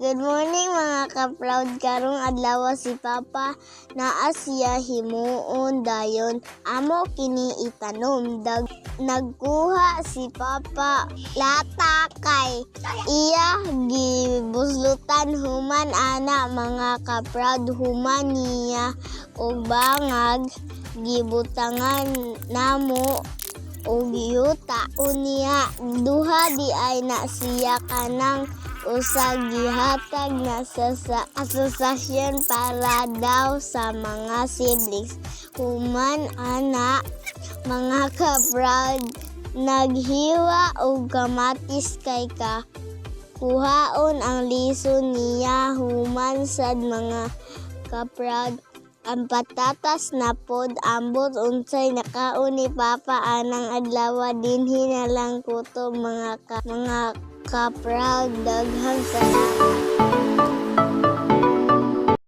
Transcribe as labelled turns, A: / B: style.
A: Good morning mga ka-proud karong adlaw si Papa. Naa siya himuon dayon. Amo kini itanom. Dag nagkuha si Papa. Lata kay iya gibuslutan human ana mga ka-proud human niya. Og bangag gibutangan namo. Og yuta unya duha di ay na siya kanang usag gihatag na sa, sa asosasyon para daw sa mga siblings. Human ana mga ka-proud naghiwa og kamatis kay ka kuhaon ang lison niya human sad mga ka-proud ang patatas na pod ambot unsay nakaon ni Papa anang adlaw dinhi na lang kuto mga ka, mga ka-proud daghang salamat